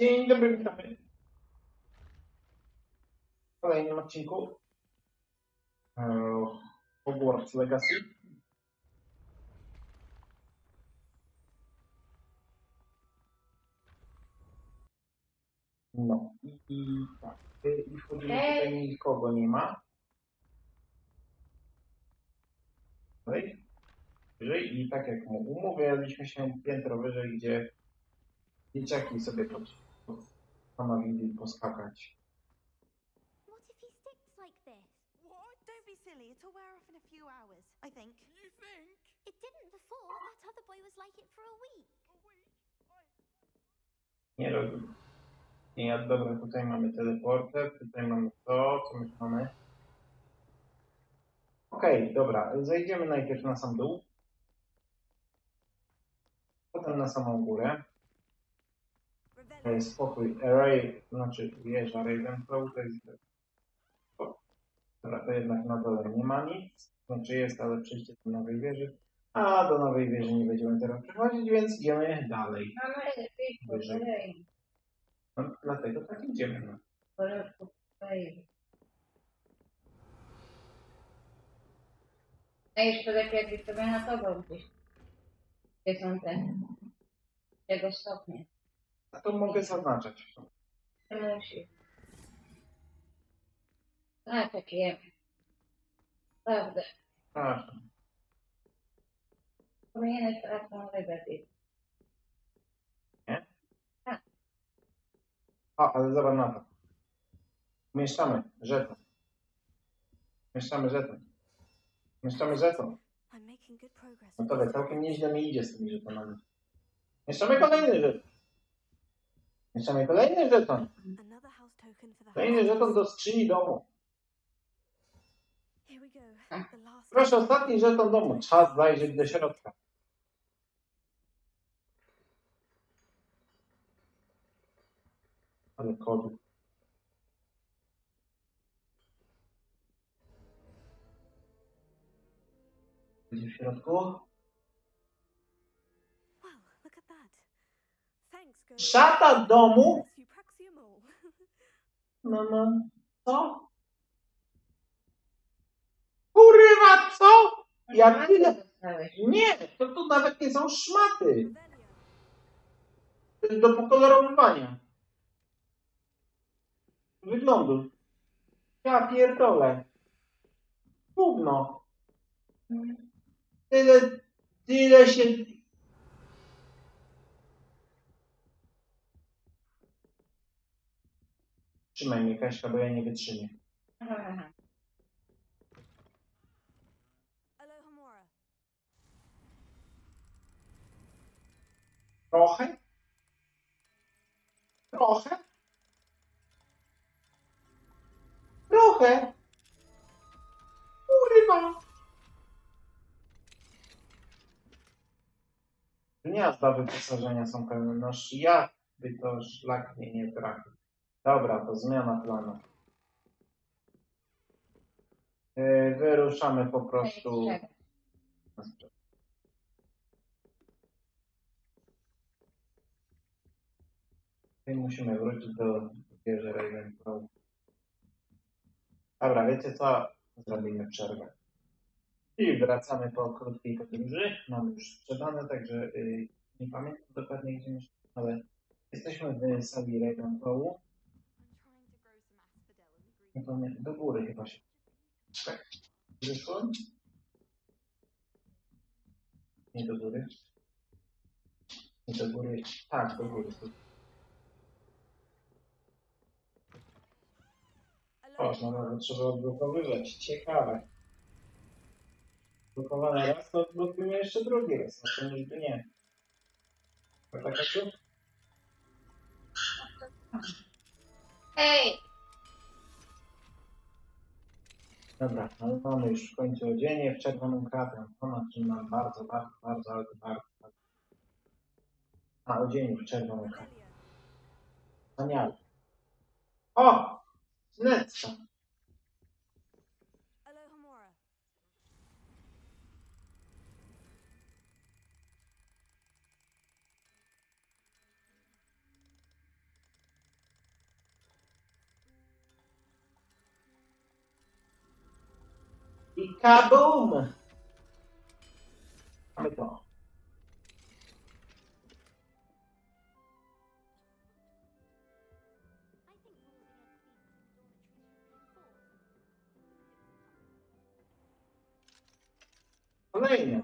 Dzień dobry, witamy. W kolejnym odcinku e, Hogwarts Legacy. No i, i tak, y, i wchodzimy tutaj nikogo nie ma. Wyżej. Wyżej i tak jak mu umawialiśmy się piętro wyżej, gdzie dzieciaki sobie pod, postanowili poskakać. What if he sticks like this? What? Don't be silly. It'll wear off in a few hours, I think. You think? It didn't before. That other boy was like it for a week. A week? I... Nie robi. Nie, dobra, tutaj mamy teleporter, tutaj mamy to, co my mamy. Okej, dobra, zejdziemy najpierw na sam dół. Potem na samą górę. To jest spokój. Array, znaczy wieża Ravenclaw, to jest... O, Dobra, to jednak na dole nie ma nic. Znaczy jest, ale przejście do nowej wieży. A do nowej wieży nie będziemy teraz przechodzić, więc idziemy dalej. Mamy lepiej po Wyżej. kolei. No, dlatego tak idziemy. No. Po kolei. A jeszcze lepiej jakbyś sobie notował gdzieś. Gdzie są te tego stopnie. A to mogę zaznaczać. To musi. A takie. Prawda. Proszę. Powinieneś teraz tą rybę pić. O, ale zobacz na to. Umieszczamy żeton. Umieszczamy żeton. Umieszczamy żeton. I'm making good progress. No to wie, całkiem nieźle mi idzie z tymi żetonami. Umieszczamy kolejny żeton. Umieszczamy kolejny żeton. Kolejny żeton do skrzyni domu. Last Proszę, ostatni żeton domu. Czas zajrzeć do środka. Ale. Będzie w środku? Szata domu? You Praxiamol. No, no. Co? Kurwa, co? Ja tyle... Nie, to tu nawet nie są szmaty. Do pokolorowywania. Wyglądu. Ja pierdolę. Gówno. Tyle, tyle się... Trzymaj mnie, Kaśka, bo ja nie wytrzymię. Trochę? Trochę? Trochę? Kurwa! Gniazda wyposażenia są pełne. No jak by to szlak mnie nie trafił. Dobra, to zmiana planu. Yy, Wyruszamy po prostu. Czekaj. na sprzedaż. I musimy wrócić do wieży Ravenclaw. Dobra, wiecie co? Zrobimy przerwę. I wracamy po krótkiej podróży. Mamy już sprzedane, także y, nie pamiętam dokładnie gdzie mieszkamy, ale jesteśmy w sali Ravenclaw. Nie pamiętam, do góry chyba się. Tak? Wyszło? Nie do góry. Nie do góry. Tak, do góry. O, no nawet trzeba odblokowywać. Ciekawe. Odblokowane raz, to odblokujemy jeszcze drugi raz. No to nigdy nie. To taka tu? Hej! Dobra, ale mamy już w końcu odzienie w czerwonym kratem. Ona trzyma bardzo, bardzo, bardzo, to bardzo, bardzo. A, odzienie w czerwonym kratem. Revelio. Wspaniale. O! Snecka. I kabum! Mamy to. I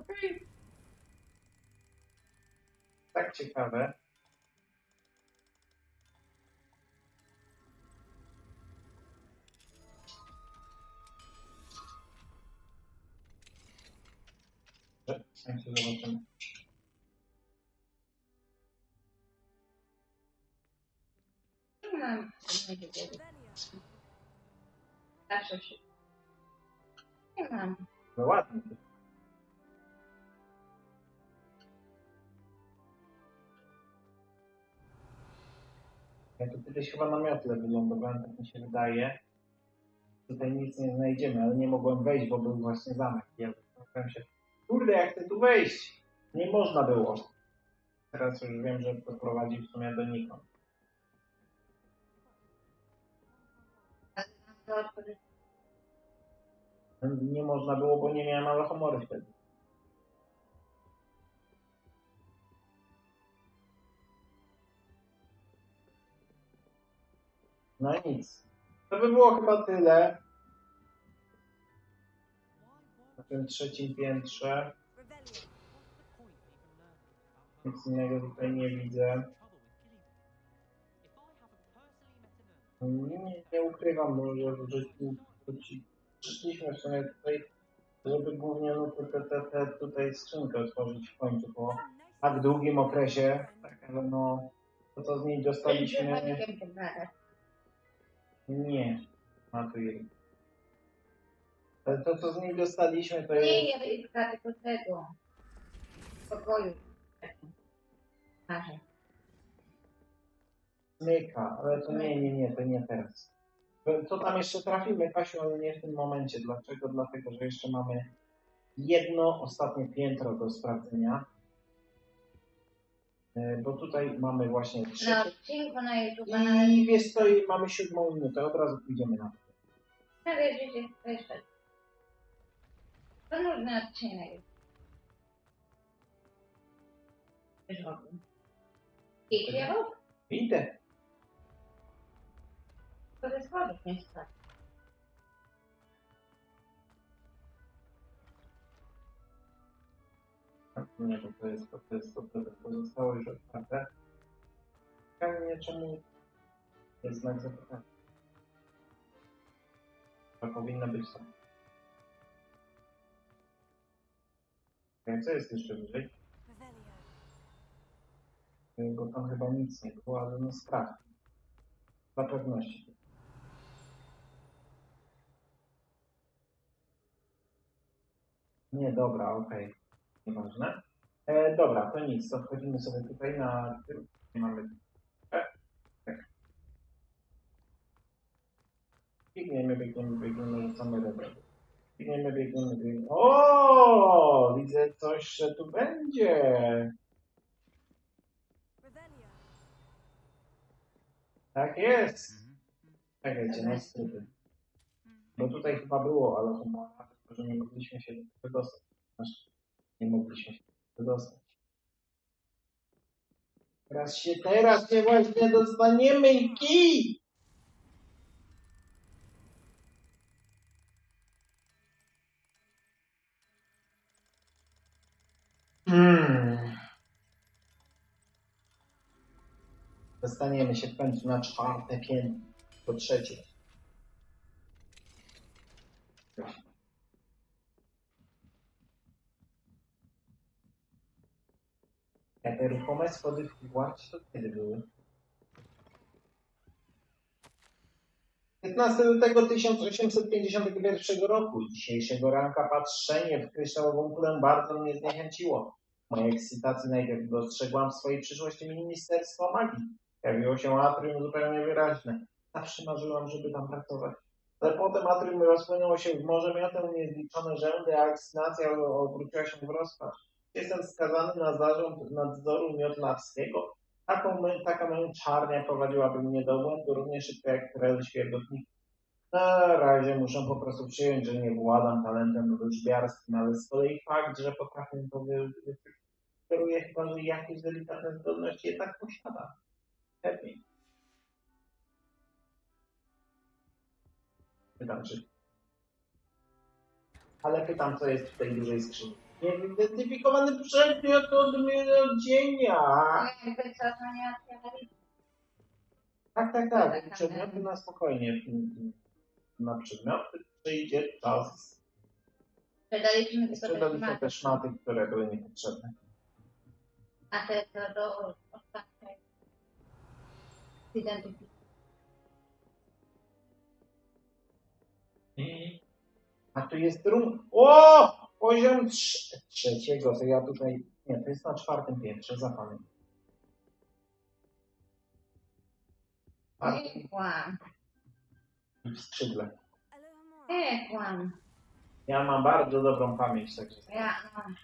think rules against sensie zobaczymy. Mam. Zawsze się. Nie mam. No ładnie. Ja tu kiedyś chyba na miotle wylądowałem, tak mi się wydaje. Tutaj nic nie znajdziemy, ale nie mogłem wejść, bo był właśnie zamek. Ja się, kurde, jak chcę tu wejść? Nie można było. Teraz już wiem, że to prowadzi w sumie to odpowiedź. Nie można było, bo nie miałem alohomory wtedy. No i nic. To by było chyba tyle tym trzecim piętrze. Nic innego tutaj nie widzę. Nie, nie ukrywam, że przyszliśmy w sumie tutaj, żeby głównie no, te, te, te, tutaj skrzynkę otworzyć w końcu po tak długim okresie, tak, ale no to co z niej dostaliśmy, nie, ma tu jeden. To co z niej dostaliśmy to Nie, jest, ja idę tylko tego. W pokoju. Marzę. Myka, ale to nie, nie, nie, to nie teraz. To, to tam jeszcze trafimy, Kasiu, ale nie w tym momencie. Dlaczego? Dlatego, że jeszcze mamy jedno ostatnie piętro do sprawdzenia. E, Bo tutaj mamy właśnie Na trzecie. odcinku na YouTube, na I wiesz co, i mamy siódmą minutę, od razu pójdziemy na to. na wierzycie, to jeszcze. To nudny odcinek. Ogóle. I kierów? Idę. To ze schodów nie spadł. Nie, bo to jest to, to jest to, to, pozostało już otwarte. Mnie, czemu jest znak zapytania. To powinno być to. Co jest jeszcze wyżej? Revelio. Bo tam chyba nic nie było, ale no sprawdź. Dla pewności. Nie, dobra, okej. Nieważne. E, dobra, to nic, to wchodzimy sobie tutaj na. Nie mamy. E, tak. Biegniemy, biegniemy, biegniemy, rzucamy rebel. Biegniemy, biegniemy, biegniemy. O, widzę coś, że tu będzie. Tak jest. Czekajcie, skróty. Bo tutaj chyba było, ale chyba że nie mogliśmy się wydostać. Znaczy, nie mogliśmy się wydostać. Teraz się, teraz się właśnie dostaniemy i kij! Hmm. Dostaniemy się w końcu na czwarte piętro, po trzecie. Te ruchome schody w to kiedy były? 15 lutego 1851 roku. Dzisiejszego ranka patrzenie w kryształową kulę bardzo mnie zniechęciło. Mojej ekscytacji najpierw dostrzegłam w swojej przyszłości Ministerstwo Magii. Pojawiło się atrium zupełnie wyraźne. Zawsze marzyłam, żeby tam pracować. Ale potem atrium rozpłynęło się w morze miotem niezliczone rzędy, a ekscytacja obróciła się w rozpacz. Jestem skazany na zarząd nadzoru miotlarskiego. Taką taka męczarnia prowadziłaby mnie do błędu równie szybko jak trel świergotników. Na razie muszę po prostu przyjąć, że nie władam talentem wróżbiarskim, ale z kolei fakt, że potrafię to kieruje chyba, że jakieś delikatne zdolności jednak posiada. Lepiej. Pytam, czy... Ale pytam, co jest w tej dużej skrzyni. Niezidentyfikowany przedmiot odmierzenia. Jakby co, to nie otwierali. Tak, tak, tak. Przedmioty na spokojnie. Na przedmioty przyjdzie czas. Sprzedaliśmy tylko te Sprzedaliśmy szmaty. te szmaty, które były niepotrzebne. A te co do ostatniej identyfikacji. A tu jest rum. O! Poziom trz- trzeciego, to ja tutaj. Nie, to jest na czwartym piętrze, zapamiętam. Nie kłam, W skrzydle. Alohomora. nie kłam. Ja mam bardzo dobrą pamięć, także. Ja mam.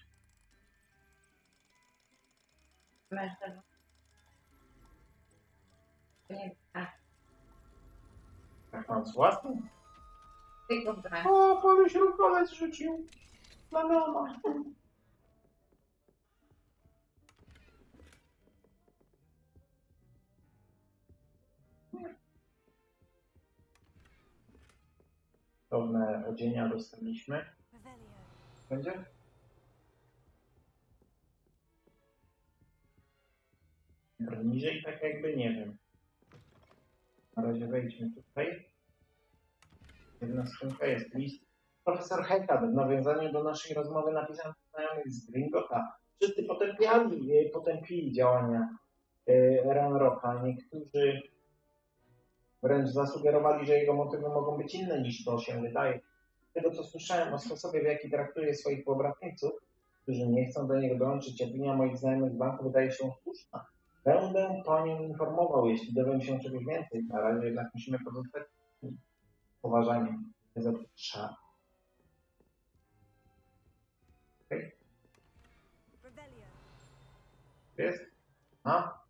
A Tak mam z własnym. tylko brak. O, panu się kolec rzucił. Znamiona. Pewne odzienia dostaliśmy. Będzie? Niżej tak jakby nie wiem. Na razie wejdźmy tutaj. Jedna skrzynka jest list. Profesor Hekad w nawiązaniu do naszej rozmowy napisał znajomych z Gringota. Wszyscy potępiali, e, potępili działania e, Ranrocka. Niektórzy wręcz zasugerowali, że jego motywy mogą być inne niż to się wydaje. Z tego co słyszałem o sposobie, w jaki traktuje swoich pobratymców, którzy nie chcą do niego dołączyć, opinia moich znajomych z banku wydaje się słuszna. Będę panią informował, jeśli dowiem się czegoś więcej. Na razie jednak musimy pozostać poważaniem. Trzeba. Jest? A?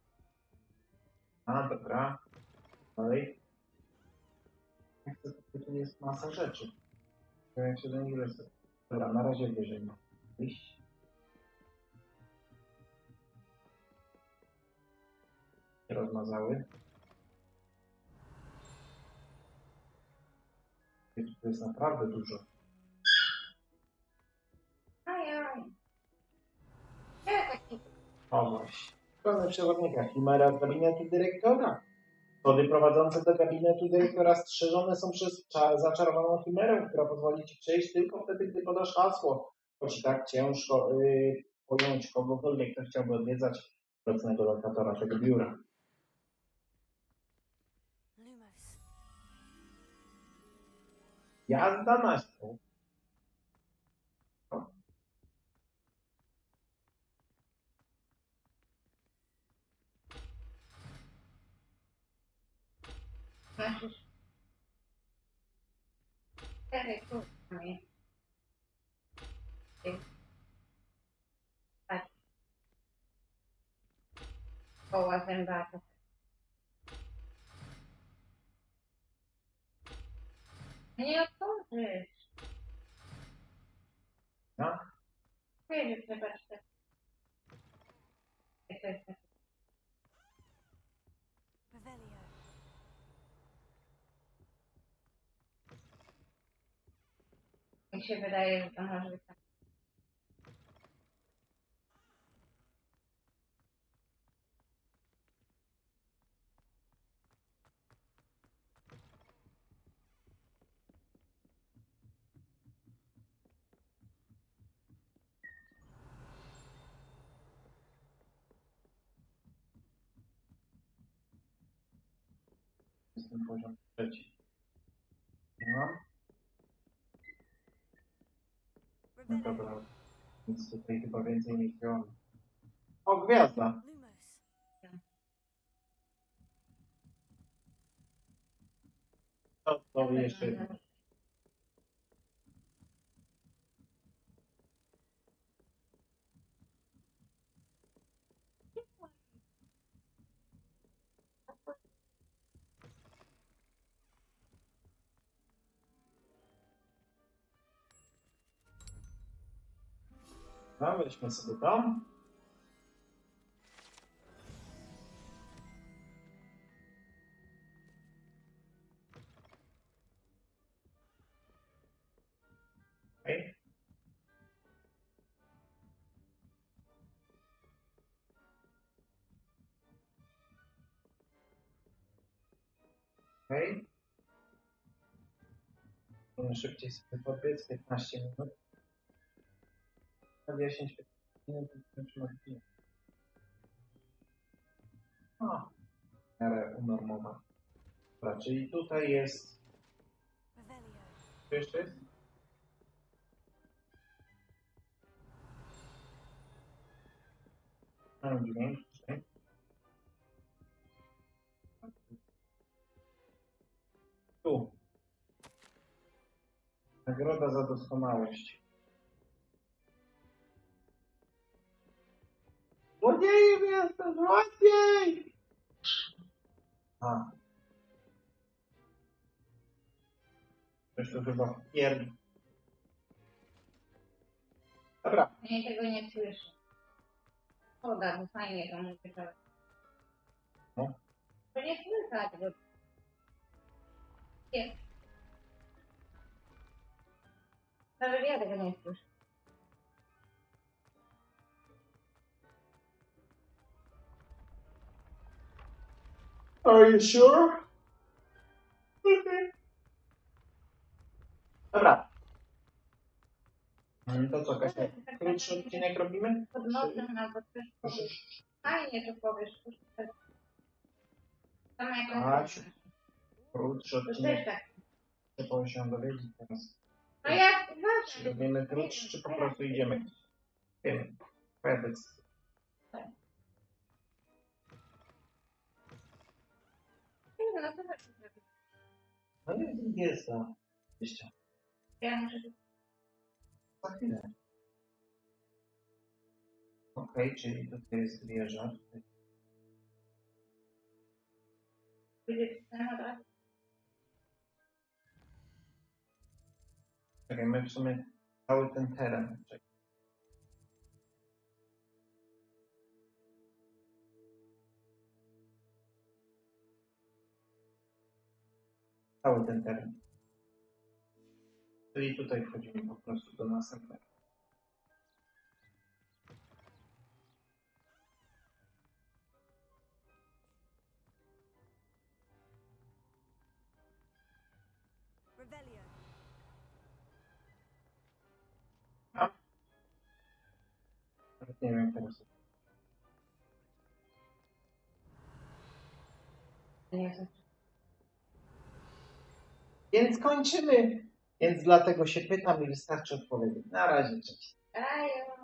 A, dobra. Dalej. Jak to, tu jest masa rzeczy. Jak się do nich wysy- Dobra, na razie wyżej. ma. Się rozmazały. Tu jest naprawdę dużo. Przewodnika Chimera z gabinetu dyrektora. Schody prowadzące do gabinetu dyrektora strzeżone są przez cza- zaczarowaną chimerę, która pozwoli ci przejść tylko wtedy, gdy podasz hasło. Choć i tak ciężko yy, pojąć kogokolwiek, kto chciałby odwiedzać obecnego lokatora tego biura. Jazda na stół. Cztery kurczami. Tak. Koła zębata. Nie otworzysz. No? Wiesz, że. Jak to jest Mi się wydaje, że to może być tak. Jest ten poziom trzeci. No, no Revelio. dobra. Nic tutaj chyba więcej nie chciałem. O, gwiazda. Lumos. To, to jeszcze jedno. No, weźmy sobie to. Okej. Okej. Musimy szybciej sobie podbiec, 15 minut. Na 10 minut skończymy film. O, w miarę unormowa. Dobra, czyli tutaj jest... Co jeszcze jest? Mam dźwięk. tutaj. Tu. Nagroda za doskonałość. Złodziejem jestem! Złodziej! A. Coś tu chyba pierd... Dobra. Ja tego nie słyszę. O, tak, fajnie to mówię teraz. No. To nie słychać go. Nie. Nawet ja tego nie słyszę. Are you sure? Okay. Dobra. Mm, To co, Kasia? Krótszy odcinek robimy? Pod nosem albo coś. Proszę. Fajnie to powiesz. Tam jakąś... Krótszy To też odcinek. tak. Trzeba się dowiedzieć teraz. No jak Czy właśnie. robimy krótszy, czy po prostu idziemy? Wiem. Twoja decyzja. No to tak. No nie, nie jest to. Wyjście. Ja muszę Za chwilę. Okej, czyli tutaj jest wieża. Tutaj temat, ale Czekaj, my w sumie cały ten teren. Czekaj. Cały ten teren. Czyli tutaj wchodzimy po prostu do następnego. Więc kończymy. Więc dlatego się pytam i wystarczy odpowiedzieć. Na razie, cześć. Ajo.